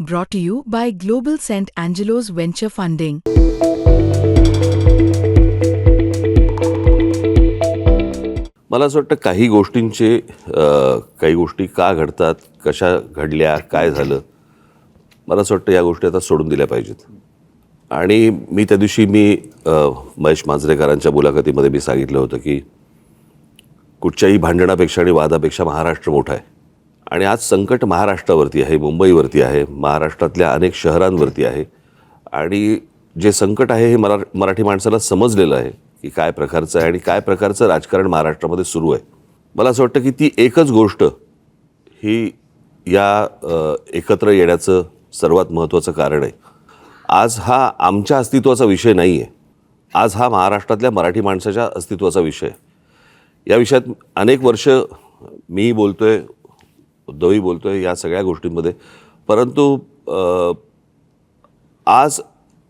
Brought to you by Global St. Angelo's Venture Funding. मला असं वाटतं काही गोष्टींचे काही गोष्टी का घडतात कशा घडल्या काय झालं मला असं वाटतं या गोष्टी आता सोडून दिल्या पाहिजेत आणि मी त्या दिवशी मी महेश मांजरेकरांच्या मुलाखतीमध्ये मी सांगितलं होतं की कुठच्याही भांडणापेक्षा आणि वादापेक्षा महाराष्ट्र मोठा आहे आणि आज संकट महाराष्ट्रावरती आहे मुंबईवरती आहे महाराष्ट्रातल्या अनेक शहरांवरती आहे. आणि जे संकट आहे हे मरा मराठी माणसाला समजलेलं आहे की काय प्रकारचं आहे आणि काय प्रकारचं राजकारण महाराष्ट्रामध्ये सुरू आहे. मला असं वाटतं की ती एकच गोष्ट ही या एकत्र येण्याचं सर्वात महत्त्वाचं कारण आहे. आज हा आमच्या अस्तित्वाचा विषय नाही आहे आज हा महाराष्ट्रातल्या मराठी माणसाच्या अस्तित्वाचा विषय या विषयात अनेक वर्ष मी बोलतो आहे उद्धवही बोलतोय या सगळ्या गोष्टींमध्ये. परंतु आज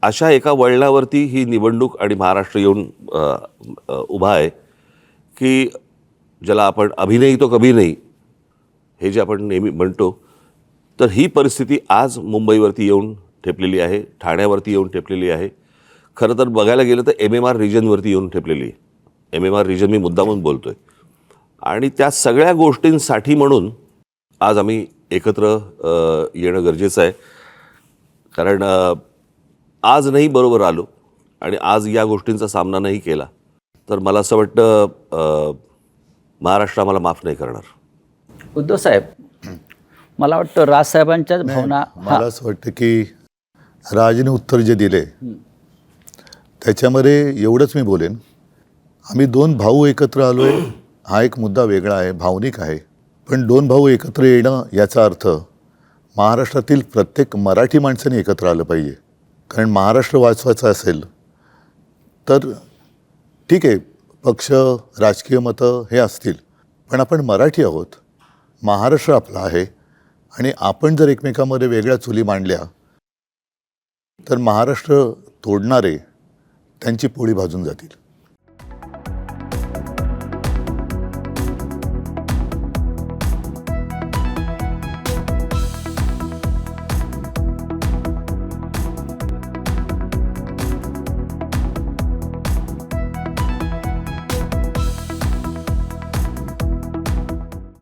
अशा एका वळणावरती ही निवडणूक आणि महाराष्ट्र येऊन उभा आहे की ज्याला आपण अभिनयी तो कभी नाही हे जे आपण नेहमी म्हणतो तर ही परिस्थिती आज मुंबईवरती येऊन ठेपलेली आहे ठाण्यावरती येऊन ठेपलेली आहे. खरं तर बघायला गेलं तर एम एम आर रिजनवरती येऊन ठेपलेली आहे. एम एम आर रिजन मी मुद्दामून बोलतो आहे आणि त्या सगळ्या गोष्टींसाठी म्हणून आज आम्ही एकत्र येणं गरजेचं आहे. कारण आज नाही बरोबर आलो आणि आज या गोष्टींचा सामना नाही केला तर मला असं वाटतं महाराष्ट्र आम्हाला माफ नाही करणार. उद्धव साहेब मला वाटतं राजसाहेबांच्या भावना मला असं वाटतं की राजने उत्तर जे दिले त्याच्यामध्ये एवढंच मी बोलेन. आम्ही दोन भाऊ एकत्र आलो आहे हा एक मुद्दा वेगळा आहे भावनिक आहे. पण दोन भाऊ एकत्र येणं याचा अर्थ महाराष्ट्रातील प्रत्येक मराठी माणसाने एकत्र आलं पाहिजे. कारण महाराष्ट्र वाचवायचा असेल तर ठीक आहे पक्ष राजकीय मतं हे असतील पण आपण मराठी आहोत महाराष्ट्र आपला आहे आणि आपण जर एकमेकामध्ये वेगळ्या चुली मांडल्या तर महाराष्ट्र तोडणारे त्यांची पोळी भाजून जातील.